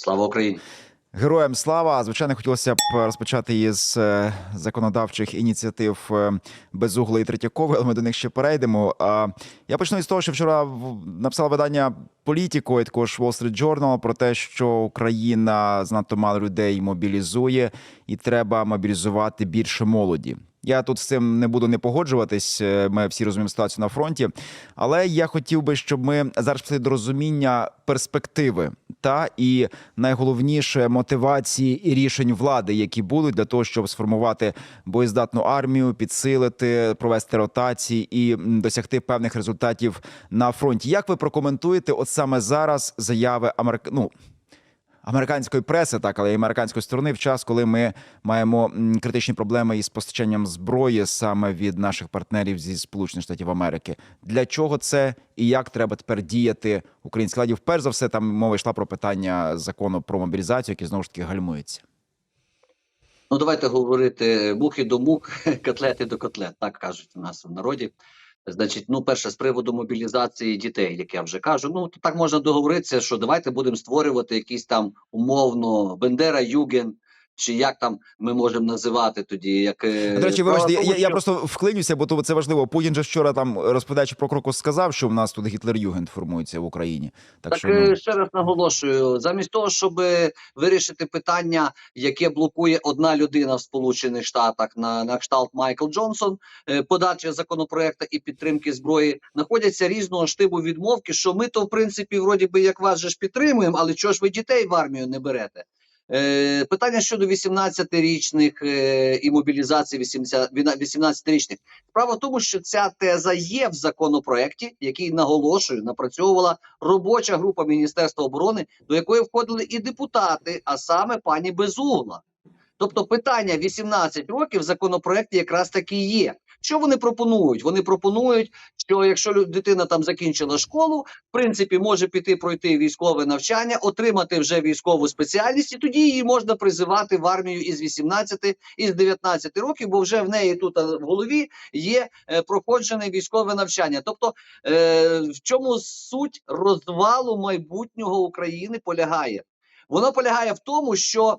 Слава Україні! Героям слава! Звичайно, хотілося б розпочати із е, законодавчих ініціатив е, Безугла і Третьякової, але ми до них ще перейдемо. А я почну із того, що вчора написало видання Політіко і також Wall Street Journal про те, що Україна занадто мало людей мобілізує, і треба мобілізувати більше молоді. Я тут з цим не буду не погоджуватись. е, Ми всі розуміємо ситуацію на фронті. Але я хотів би, щоб ми зараз прийшли до розуміння перспективи та і найголовніше мотивації і рішень влади, які будуть для того, щоб сформувати боєздатну армію, підсилити, провести ротації і досягти певних результатів на фронті. Як ви прокоментуєте, от саме зараз заяви Америк... ну, американської преси, так але й американської сторони, в час, коли ми маємо критичні проблеми із постачанням зброї саме від наших партнерів зі Сполучених Штатів Америки. Для чого це і як треба тепер діяти українській владі? Перш за все, там мова йшла про питання закону про мобілізацію, який знову ж таки гальмується. Ну давайте говорити мухи до мух, котлети до котлет. Так кажуть у нас в народі. Значить, ну, перше, з приводу мобілізації дітей, як я вже кажу, ну так можна договоритися, що давайте будемо створювати якісь там умовно Бендера Юген, чи як там ми можемо називати тоді, як е, До речі, вибачте, я, я, я просто вклинюся, бо то це важливо. Путін же вчора там розповідаючи про крокус сказав, що в нас тут Гітлер-Югент формується в Україні. Так, Так, що е, ну, ще раз наголошую: замість того, щоб е, вирішити питання, яке блокує одна людина в Сполучених Штатах на, на кшталт Майкл Джонсон, е, подача законопроекту і підтримки зброї, знаходяться різного штибу відмовки, що ми то в принципі, вроді би, як вас же ж підтримуємо, але чого ж ви дітей в армію не берете? Е, питання щодо 18-річних е, і мобілізації 80 18-річних. Справа в тому, що ця теза є в законопроекті, який наголошую, напрацьовувала робоча група Міністерства оборони, до якої входили і депутати, а саме пані Безугла. Тобто питання 18 років в законопроекті якраз таки є. Що вони пропонують? Вони пропонують, що якщо дитина там закінчила школу, в принципі, може піти пройти військове навчання, отримати вже військову спеціальність, і тоді її можна призивати в армію із 18, із 19 років, бо вже в неї тут в голові є е, проходжене військове навчання. Тобто, е, в чому суть розвалу майбутнього України полягає? Воно полягає в тому, що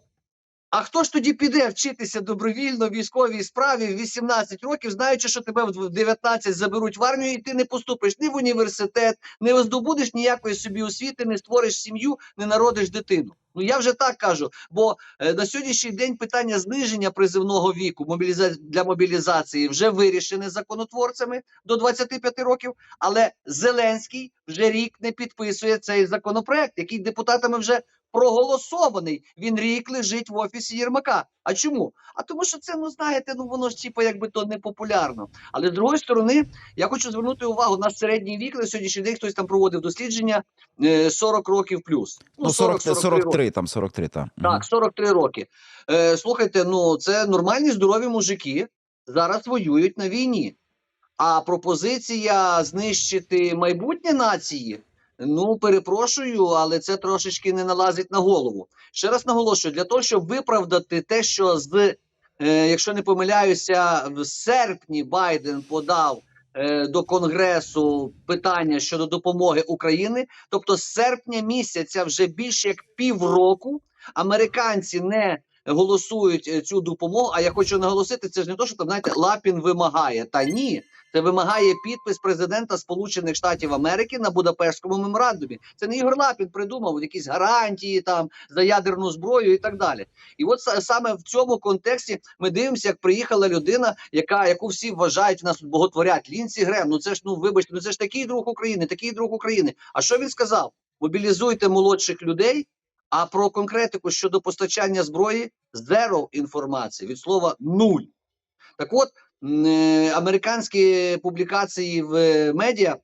а хто ж тоді піде вчитися добровільно військовій справі в 18 років, знаючи, що тебе в 19 заберуть в армію, і ти не поступиш ні в університет, не здобудеш ніякої собі освіти, не створиш сім'ю, не народиш дитину. Ну я вже так кажу. Бо е, на сьогоднішній день питання зниження призивного віку мобіліза... для мобілізації вже вирішене законотворцями до 25 років. Але Зеленський вже рік не підписує цей законопроект, який депутатами вже проголосований. Він рік лежить в офісі Єрмака. А чому? А тому, що це, ну знаєте, ну воно ж типу, якби то не популярно. Але з другої сторони, я хочу звернути увагу на середній вік на сьогоднішній день. Хтось там проводив дослідження е, 40 років плюс. ну 40, 40-43 роки. 43, там 43, там. Так, 43 роки. Е, слухайте, ну це нормальні здорові мужики зараз воюють на війні. А пропозиція знищити майбутнє нації. Ну, перепрошую, але це трошечки не налазить на голову. Ще раз наголошую, для того, щоб виправдати те, що з, е, якщо не помиляюся, в серпні Байден подав е, до Конгресу питання щодо допомоги України. Тобто, з серпня місяця вже більше як півроку американці не голосують е, цю допомогу. А я хочу наголосити, це ж не то, що там знаєте, Лапін вимагає. Та ні, це вимагає підпис президента Сполучених Штатів Америки на Будапештському меморандумі. Це не Ігор Лапін придумав якісь гарантії там за ядерну зброю і так далі. І от са- саме в цьому контексті ми дивимося, як приїхала людина, яка яку всі вважають нас боготворять. Лінсі Грем. Ну це ж ну вибачте, ну це ж такий друг України, такий друг України. А що він сказав? Мобілізуйте молодших людей. А про конкретику щодо постачання зброї зеро інформації від слова нуль. Так от американські публікації в е, медіа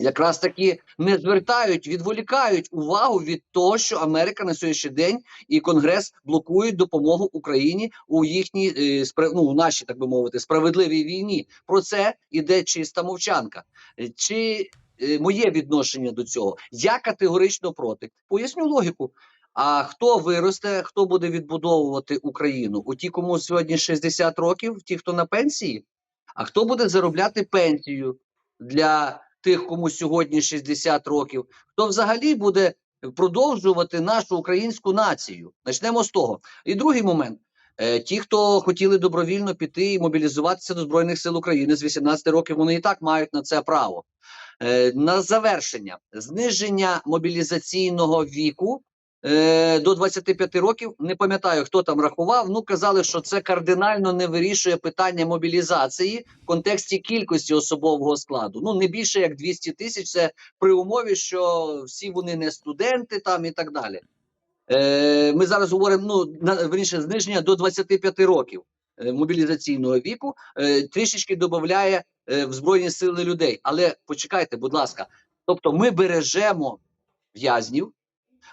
якраз таки не звертають, відволікають увагу від того, що Америка на сьогоднішній день і Конгрес блокують допомогу Україні у їхній е, ну, у нашій, так би мовити, справедливій війні. Про це іде чиста мовчанка. Е, Чи е, моє відношення до цього? Я категорично проти. Поясню логіку. А хто виросте, хто буде відбудовувати Україну? У ті, кому сьогодні 60 років, ті, хто на пенсії, а хто буде заробляти пенсію для тих, кому сьогодні 60 років? Хто взагалі буде продовжувати нашу українську націю. Почнемо з того. І другий момент. Е, Ті, хто хотіли добровільно піти і мобілізуватися до Збройних сил України з 18 років, вони і так мають на це право. Е, На завершення зниження мобілізаційного віку е, до 25 років. Не пам'ятаю, хто там рахував. Ну казали, що це кардинально не вирішує питання мобілізації в контексті кількості особового складу. Ну не більше як 200 тисяч. Це при умові, що всі вони не студенти там і так далі. Е, ми зараз говоримо ну на верніше зниження до 25 років е, мобілізаційного віку. Е, трішечки додає е, в збройні сили людей. Але почекайте, будь ласка. Тобто, ми бережемо в'язнів,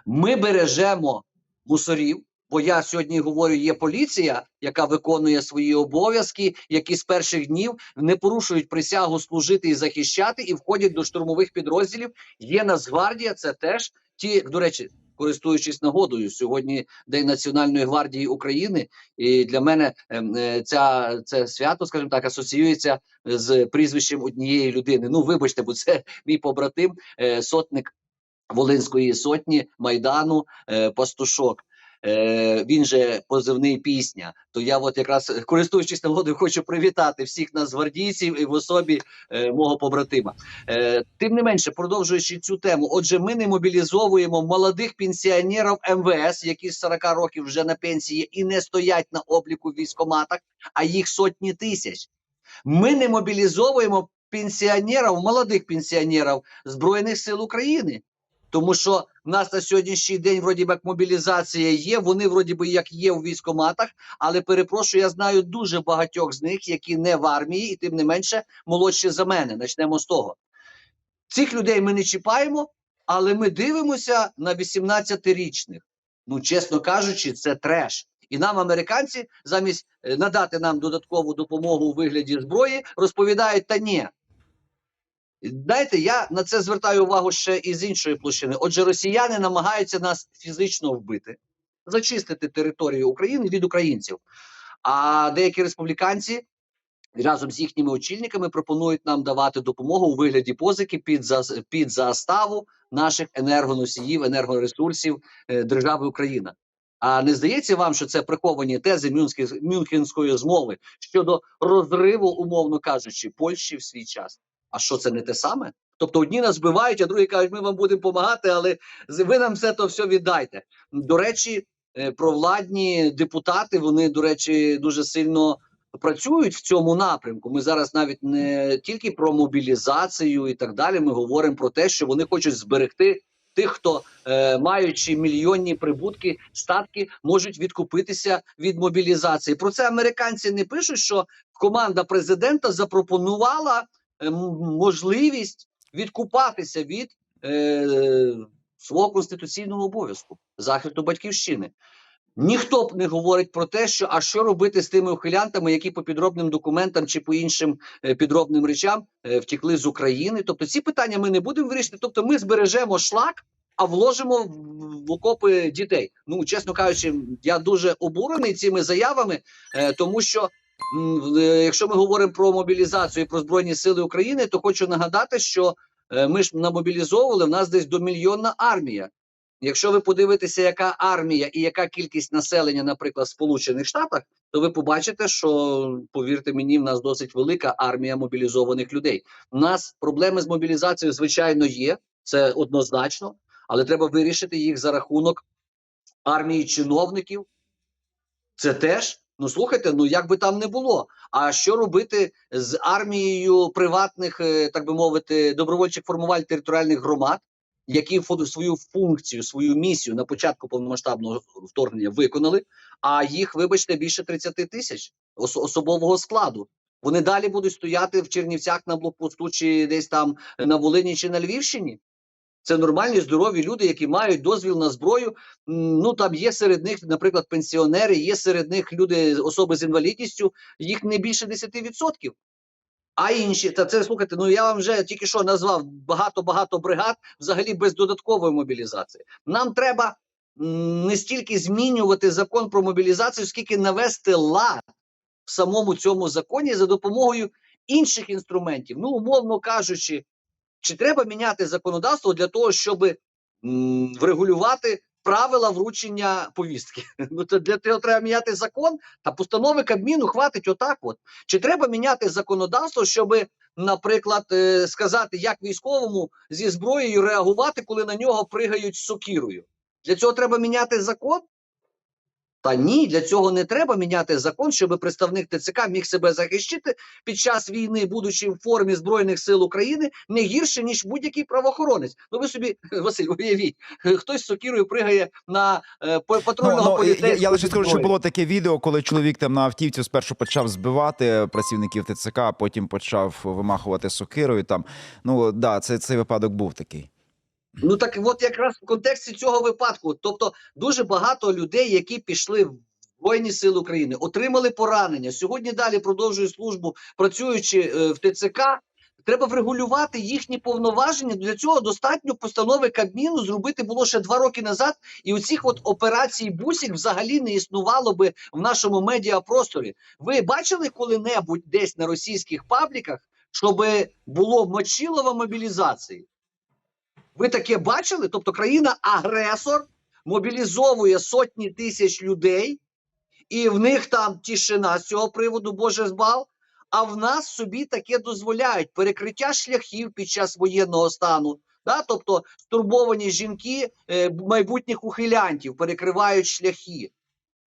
ми бережемо мусорів. Бо я сьогодні говорю, є поліція, яка виконує свої обов'язки, які з перших днів не порушують присягу служити і захищати, і входять до штурмових підрозділів. Є Нацгвардія, це теж ті, до речі, користуючись нагодою, сьогодні День Національної гвардії України, і для мене ем, е, ця це свято, скажімо так, асоціюється з прізвищем однієї людини. Ну, вибачте, бо це мій побратим, е, сотник Волинської сотні Майдану е, Пастушок. Е, він же позивний пісня. То я, от якраз користуючись нагодою, хочу привітати всіх нацгвардійців і в особі е, мого побратима. Е, тим не менше, продовжуючи цю тему, отже, ми не мобілізовуємо молодих пенсіонерів МВС, які з 40 років вже на пенсії і не стоять на обліку в військоматах, а їх сотні тисяч. Ми не мобілізовуємо пенсіонерів, молодих пенсіонерів Збройних сил України. Тому що в нас на сьогоднішній день вроді як мобілізація є, вони вроді би як є у військоматах, але перепрошую, я знаю дуже багатьох з них, які не в армії, і тим не менше молодші за мене. Почнемо з того. Цих людей ми не чіпаємо, але ми дивимося на 18-річних. Ну, чесно кажучи, це треш. І нам, американці, замість е, надати нам додаткову допомогу у вигляді зброї, розповідають: та ні. Знаєте, я на це звертаю увагу ще і з іншої площини. Отже, росіяни намагаються нас фізично вбити, зачистити територію України від українців. А деякі республіканці разом з їхніми очільниками пропонують нам давати допомогу у вигляді позики під за під заставу наших енергоносіїв, енергоресурсів е, держави Україна. А не здається вам, що це приховані тези Мюнхенської, змови щодо розриву, умовно кажучи, Польщі в свій час? А що це не те саме? Тобто одні нас вбивають, а другі кажуть, ми вам будемо допомагати, але ви нам все то все віддайте. До речі, е, провладні депутати, вони, до речі, дуже сильно працюють в цьому напрямку. Ми зараз навіть не тільки про мобілізацію і так далі. Ми говоримо про те, що вони хочуть зберегти тих, хто е, маючи мільйонні прибутки, статки, можуть відкупитися від мобілізації. Про це американці не пишуть, що команда президента запропонувала можливість відкупатися від е, свого конституційного обов'язку захисту батьківщини. Ніхто б не говорить про те, що а що робити з тими ухилянтами, які по підробним документам чи по іншим е, підробним речам е, втекли з України. Тобто ці питання ми не будемо вирішити. Тобто, ми збережемо шлак, а вложимо в, окопи дітей. Ну чесно кажучи, я дуже обурений цими заявами, е, тому що. Е, Якщо ми говоримо про мобілізацію і про збройні сили України, то хочу нагадати, що е, ми ж намобілізовували в нас десь до мільйонна армія. Якщо ви подивитеся, яка армія і яка кількість населення, наприклад, в Сполучених Штатах, то ви побачите, що повірте мені, в нас досить велика армія мобілізованих людей. У нас проблеми з мобілізацією, звичайно, є, це однозначно, але треба вирішити їх за рахунок армії чиновників. Це теж. Ну слухайте, ну як би там не було. А що робити з армією приватних, е, так би мовити, добровольчих формувань територіальних громад, які свою функцію, свою місію на початку повномасштабного вторгнення виконали, а їх, вибачте, більше 30 тисяч ос- особового складу. Вони далі будуть стояти в Чернівцях на блокпосту, чи десь там на Волині чи на Львівщині. Це нормальні здорові люди, які мають дозвіл на зброю. Ну там є серед них, наприклад, пенсіонери, є серед них люди, особи з інвалідністю, їх не більше 10%. А інші, та це слухайте, ну я вам вже тільки що назвав багато-багато бригад взагалі без додаткової мобілізації. Нам треба не стільки змінювати закон про мобілізацію, скільки навести лад в самому цьому законі за допомогою інших інструментів. Ну, умовно кажучи, чи треба міняти законодавство для того, щоб врегулювати правила вручення повістки. Ну то для цього треба міняти закон та постанови Кабміну хватить отак. От чи треба міняти законодавство, щоб, наприклад, е, сказати, як військовому зі зброєю реагувати, коли на нього пригають з сокірою? Для цього треба міняти закон. Та ні, для цього не треба міняти закон, щоб представник ТЦК міг себе захищити під час війни, будучи в формі збройних сил України, не гірше ніж будь-який правоохоронець. Ну ви собі, Василь, уявіть, хтось з сокірою пригає на е, патрульного Ну, ну, я, поліцейського. я лише скажу, що було таке відео, коли чоловік там на автівці спершу почав збивати працівників ТЦК, а потім почав вимахувати сокирою. Там ну да, це цей випадок був такий. Ну так от якраз в контексті цього випадку, тобто дуже багато людей, які пішли в Збройні Сили України, отримали поранення. Сьогодні далі продовжують службу, працюючи е, в ТЦК. Треба врегулювати їхні повноваження. Для цього достатньо постанови Кабміну зробити було ще два роки назад. І оцих от операцій бусік взагалі не існувало би в нашому медіапросторі. Ви бачили коли-небудь десь на російських пабліках, щоб було мочилова мобілізації? Ви таке бачили? Тобто країна-агресор мобілізовує сотні тисяч людей, і в них там тишина з цього приводу, Боже збав. А в нас собі таке дозволяють перекриття шляхів під час воєнного стану. Да? Тобто стурбовані жінки е, майбутніх ухилянтів перекривають шляхи.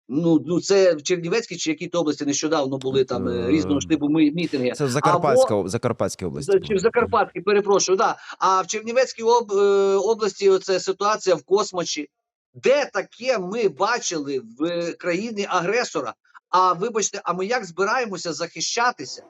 Ну, ну це в Чернівецькій чи якій-то області нещодавно були там е, різного штибу ми- мітинги. Це в Закарпатська, в Закарпатській області. Чи в Закарпатській, перепрошую, да. А в Чернівецькій об, е, області оце ситуація в космочі. Де таке ми бачили в країні агресора? А вибачте, а ми як збираємося захищатися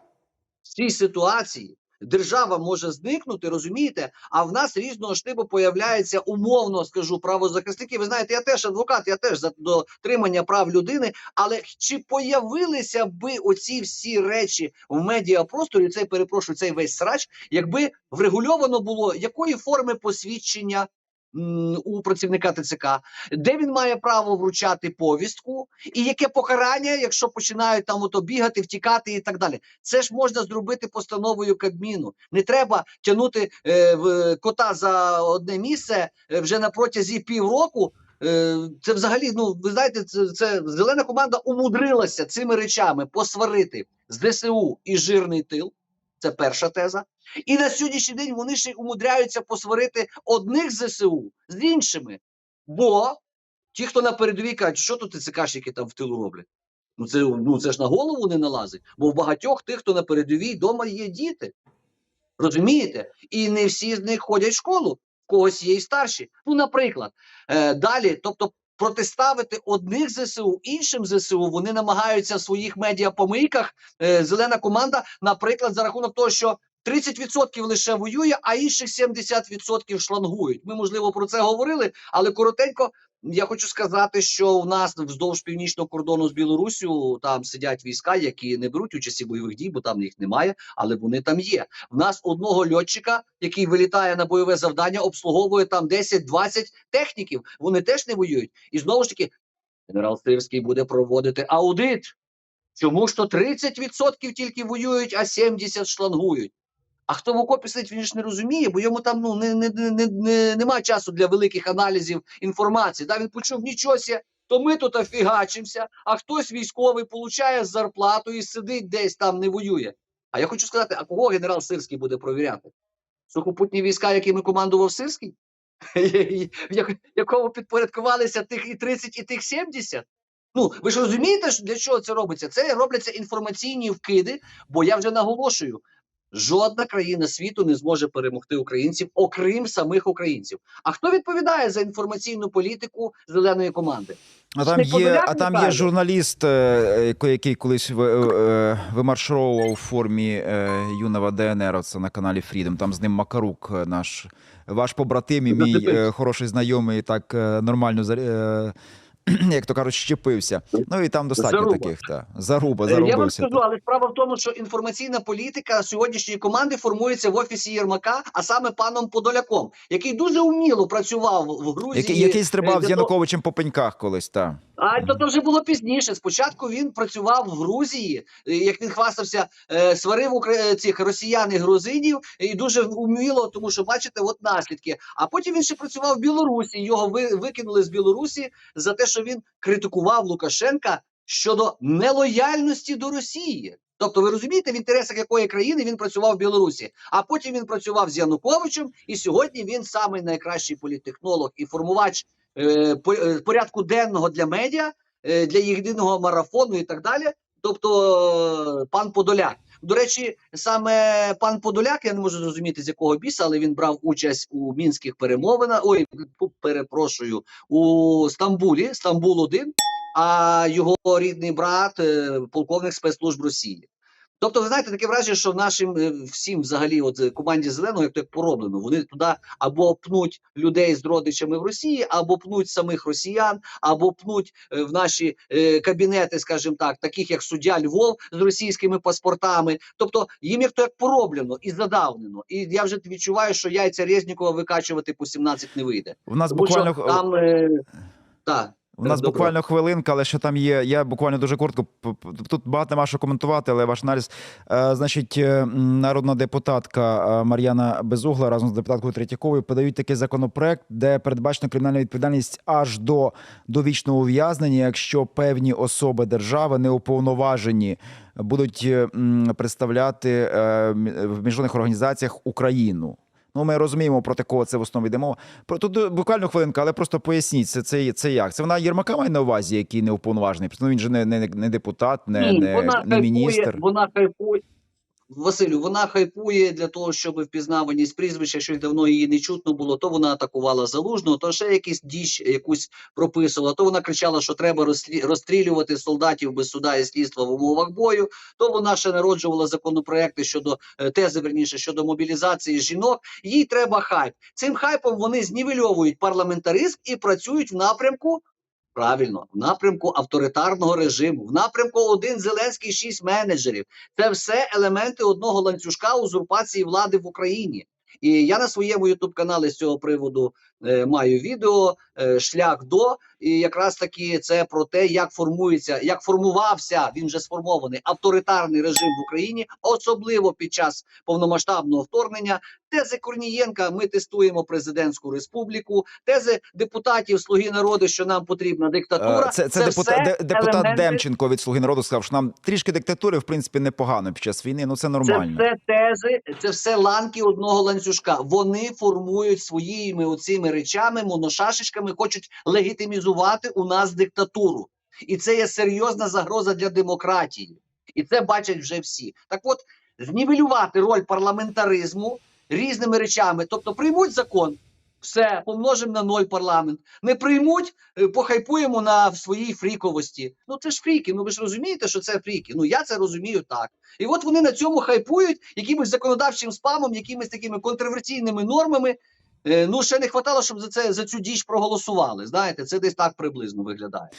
в цій ситуації? Держава може зникнути, розумієте? А в нас різного штибу появляється умовно, скажу, правозахисники. Ви знаєте, я теж адвокат, я теж за дотримання прав людини. Але чи появилися би оці всі речі в медіапросторі? Цей перепрошую, цей весь срач, якби врегульовано було якої форми посвідчення у працівника ТЦК, де він має право вручати повістку, і яке покарання, якщо починають там ото бігати, втікати і так далі. Це ж можна зробити постановою Кабміну. Не треба тягнути е, в кота за одне місце е, вже на протязі півроку. Е, Це взагалі, ну ви знаєте, це, це зелена команда умудрилася цими речами посварити з ДСУ і жирний тил. Це перша теза. І на сьогоднішній день вони ще й умудряються посварити одних ЗСУ з іншими. Бо ті, хто на передовій кажуть, що тут ТЦКшники там в тилу роблять. Ну це, ну це ж на голову не налазить. Бо в багатьох тих, хто на передовій, вдома є діти. Розумієте? І не всі з них ходять в школу, в когось є і старші. Ну, наприклад, е, далі, тобто. Протиставити одних ЗСУ іншим ЗСУ вони намагаються в своїх медіапомийках. Е, зелена команда, наприклад, за рахунок того, що 30% лише воює, а інших 70% шлангують. Ми можливо про це говорили, але коротенько. Я хочу сказати, що в нас вздовж північного кордону з Білоруссю там сидять війська, які не беруть участі бойових дій, бо там їх немає, але вони там є. В нас одного льотчика, який вилітає на бойове завдання, обслуговує там 10-20 техніків. Вони теж не воюють. І знову ж таки, генерал Сирський буде проводити аудит. Чому ж то 30% тільки воюють, а 70% шлангують? А хто в окопі сидить, він ж не розуміє, бо йому там ну не, не, не, не, не, немає часу для великих аналізів інформації. Да, він почув нічого то ми тут офігачимося, а хтось військовий получає зарплату і сидить десь там, не воює. А я хочу сказати, а кого генерал Сирський буде провіряти? Сухопутні війська, якими командував Сирський? В якому підпорядкувалися тих і 30, і тих 70? Ну, ви ж розумієте, для чого це робиться? Це робляться інформаційні вкиди, бо я вже наголошую. Жодна країна світу не зможе перемогти українців, окрім самих українців. А хто відповідає за інформаційну політику зеленої команди? А там є, а там є журналіст, е, який- який колись ви- е, вимаршовував у формі е, юного ДНР. Це на каналі Freedom. Там з ним Макарук, е, наш ваш побратим і мій е, хороший знайомий, так е, нормально за- е, як то кажуть, щепився. Ну і там достатньо Заруба. таких. Та. Заруба, зарубився. Я вам скажу, але справа в тому, що інформаційна політика сьогоднішньої команди формується в офісі Єрмака, а саме паном Подоляком, який дуже вміло працював в Грузії. Який, який е, стрибав з Януковичем по пеньках колись, так. А то, то вже було пізніше. Спочатку він працював в Грузії, е, як він хвастався, е, сварив укра- е, цих росіян і грузинів і дуже вміло, тому що бачите, от наслідки. А потім він ще працював в Білорусі. Його ви, викинули з Білорусі за те, що він критикував Лукашенка щодо нелояльності до Росії. Тобто, ви розумієте, в інтересах якої країни він працював в Білорусі, а потім він працював з Януковичем, і сьогодні він самий найкращий політтехнолог і формувач порядку денного для медіа, е, для єдиного марафону і так далі. Тобто, е, пан Подоляк. До речі, саме пан Подоляк, я не можу зрозуміти з якого біса, але він брав участь у мінських перемовинах. Ой, перепрошую, у Стамбулі, Стамбул 1 а його рідний брат, е, полковник спецслужб Росії. Тобто, ви знаєте, таке враження, що нашим е, всім, взагалі, от е, команді зеленого, як то як пороблено, вони туди або пнуть людей з родичами в Росії, або пнуть самих росіян, або пнуть е, в наші е, кабінети, скажімо так, таких як суддя Львов з російськими паспортами. Тобто їм як то як пороблено і задавнено. І я вже відчуваю, що яйця Резнікова викачувати по 17 не вийде. У нас Тому що буквально там е, так. У нас Добре. буквально хвилинка, але що там є. Я буквально дуже коротко. Тут багато нема що коментувати, але ваш аналіз. Е, значить, е, народна депутатка е, Мар'яна Безугла разом з депутаткою Третьяковою подають такий законопроект, де передбачена кримінальна відповідальність аж до довічного ув'язнення, якщо певні особи держави не уповноважені будуть представляти в міжнародних організаціях Україну. Ну, ми розуміємо, проти кого це в основі йде мова. Про тут е, буквально хвилинка, але просто поясніть, це, це, це як? Це вона Єрмака має на увазі, який не уповноважений. Ну він же не, не, не депутат, не, Ні, не, вона не міністр. вона хайпує. Василю, вона хайпує для того, щоб впізнаваність прізвища, що давно її не чутно було, то вона атакувала залужного, то ще якийсь діч якусь прописувала, то вона кричала, що треба розстрілювати солдатів без суда і слідства в умовах бою. То вона ще народжувала законопроекти щодо е, тези, верніше щодо мобілізації жінок. Їй треба хайп. Цим хайпом вони знівельовують парламентаризм і працюють в напрямку Правильно, в напрямку авторитарного режиму, в напрямку один Зеленський, шість менеджерів. Це все елементи одного ланцюжка узурпації влади в Україні. І я на своєму ютуб каналі з цього приводу маю відео е, шлях до, і якраз таки це про те, як формується, як формувався він вже сформований авторитарний режим в Україні, особливо під час повномасштабного вторгнення. Тези Корнієнка ми тестуємо президентську республіку, тези депутатів Слуги народу, що нам потрібна диктатура. Е, Це, це, депутат, все депутат елементи- Демченко від Слуги народу сказав, що нам трішки диктатури, в принципі, непогано під час війни. Ну це Це нормально. все тези, це все ланки одного ланцюжка. Вони формують своїми оцими речами, моношашечками, хочуть легітимізувати у нас диктатуру. І це є серйозна загроза для демократії. І це бачать вже всі. Так от, знівелювати роль парламентаризму різними речами. Тобто приймуть закон, все, помножимо на ноль парламент. Не приймуть, е, похайпуємо на своїй фріковості. Ну це ж фріки. Ну ви ж розумієте, що це фріки. Ну я це розумію так. І от вони на цьому хайпують якимось законодавчим спамом, якимись такими контроверсійними нормами. Е, ну ще не хватало, щоб за це за цю діч проголосували. Знаєте, це десь так приблизно виглядає.